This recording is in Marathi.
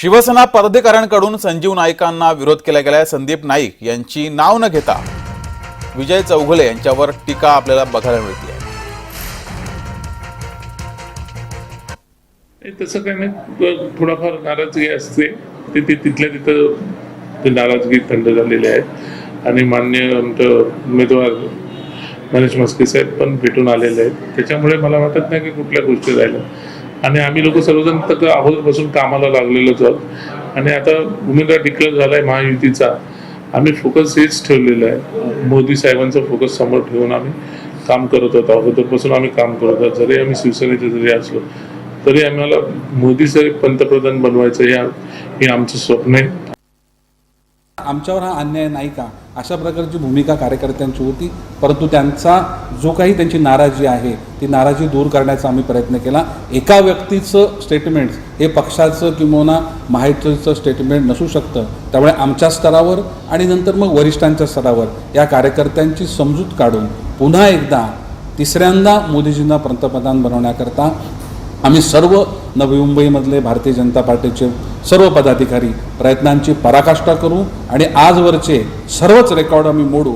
शिवसेना पदाधिकाऱ्यांकडून संजीव नाईकांना विरोध केला गेलाय. संदीप नाईक यांची नाव न घेता विजय चौघले यांच्यावर टीका आपल्याला बघायला मिळते तसं काही नाही. थोडाफार नाराजगी असते. ते तिथल्या तिथं नाराजगी थंड झालेली आहे आणि मान्य आमचं उमेदवार गणेश मस्के साहेब पण भेटून आलेले आहेत. त्याच्यामुळे मला वाटत नाही की कुठल्या गोष्टी राहिल्या. आणि आम्ही लोक सर्वजण तर अगोदरपासून कामाला लागलेलोच आहोत. आणि आता उमेदवार डिक्लेअर झाला आहे महायुतीचा. आम्ही फोकस हेच ठेवलेलं आहे. मोदी साहेबांचा फोकस समोर ठेवून आम्ही काम करत होतो. अगोदरपासून आम्ही काम करत आहोत जरी आम्ही शिवसेनेचे जरी असलो तरी आम्हाला मोदी साहेब पंतप्रधान बनवायचं या हे आमचं स्वप्न आहे. आमच्यावर हा अन्याय नाही का? अशा प्रकारची भूमिका कार्यकर्त्यांची होती. परंतु त्यांचा जो काही त्यांची नाराजी आहे ती नाराजी दूर करण्याचा आम्ही प्रयत्न केला. एका व्यक्तीचं स्टेटमेंट हे पक्षाचं किंवा माहितीचं स्टेटमेंट नसू शकतं. त्यामुळे आमच्या स्तरावर आणि नंतर मग वरिष्ठांच्या स्तरावर या कार्यकर्त्यांची समजूत काढून पुन्हा एकदा तिसऱ्यांदा मोदीजींना पंतप्रधान बनवण्याकरता आम्ही सर्व नवी मुंबईमधले भारतीय जनता पार्टीचे सर्व पदाधिकारी प्रयत्नांची पराकाष्ठा करू आणि आजवरचे सर्वच रेकॉर्ड आम्ही मोडू.